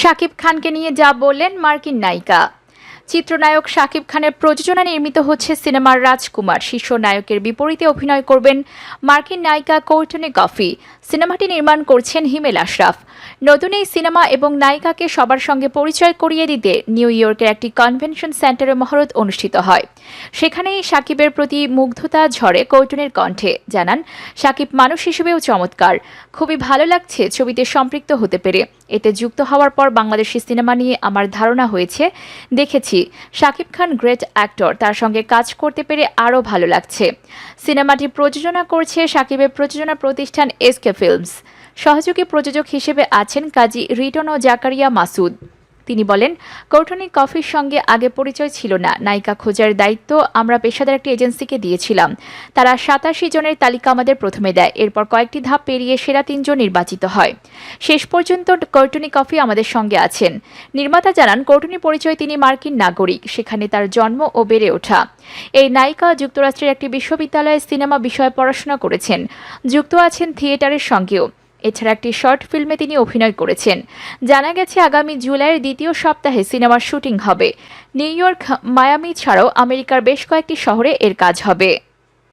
শাকিব খানকে নিয়ে যা বললেন মার্কিন নায়িকা। চিত্রনায়ক শাকিব খানের প্রযোজনা নির্মিত হচ্ছে সিনেমার রাজকুমার। শীর্ষ নায়কের বিপরীতে অভিনয় করবেন মার্কিন নায়িকা কৌটনি কফি সিনেমাটি নির্মাণ করছেন হিমেল আশরাফ। নতুন এই সিনেমা এবং নায়িকাকে সবার সঙ্গে পরিচয় করিয়ে দিতে নিউ ইয়র্কের একটি কনভেনশন সেন্টারে মহরত অনুষ্ঠিত হয়। সেখানেই সাকিবের প্রতি মুগ্ধতা ঝরে কৌটনের কণ্ঠে। জানান সাকিব মানুষ হিসেবেও চমৎকার। খুবই ভালো লাগছে ছবিতে সম্পৃক্ত হতে পেরে। এতে যুক্ত হওয়ার পর বাংলাদেশি সিনেমা নিয়ে আমার ধারণা হয়েছে। দেখেছি, শাকিব খান গ্রেট অ্যাক্টর, তার সঙ্গে কাজ করতে পেরে আরও ভালো লাগছে। সিনেমাটি প্রযোজনা করছে সাকিবের প্রযোজনা প্রতিষ্ঠান এসকে ফিল্মস। সহযোগী প্রযোজক হিসেবে আছেন কাজী রিটন ও জাকারিয়া মাসুদ। তিনি বলেন কৌটনি কফির সঙ্গে আগে পরিচয় ছিল না। নায়িকা খোঁজার দায়িত্ব আমরা পেশাদার একটি এজেন্সিকে দিয়েছিলাম। তারা সাতাশি জনের তালিকা আমাদের প্রথমে দেয়। এরপর কয়েকটি ধাপ পেরিয়ে সেরা তিনজন নির্বাচিত হয়। শেষ পর্যন্ত কৌটনি কফি আমাদের সঙ্গে আছেন। নির্মাতা জানান, কৌটনি পরিচয় তিনি মার্কিন নাগরিক। সেখানে তার জন্ম ও বেড়ে ওঠা। এই নায়িকা যুক্তরাষ্ট্রের একটি বিশ্ববিদ্যালয়ে সিনেমা বিষয়ে পড়াশোনা করেছেন। যুক্ত আছেন থিয়েটারের সঙ্গেও। এছাড়া একটি শর্ট ফিল্মে তিনি অভিনয় করেছেন। জানা গেছে, আগামী জুলাইয়ের দ্বিতীয় সপ্তাহে সিনেমার শুটিং হবে। নিউ ইয়র্ক, মায়ামি ছাড়াও আমেরিকার বেশ কয়েকটি শহরে এর কাজ হবে।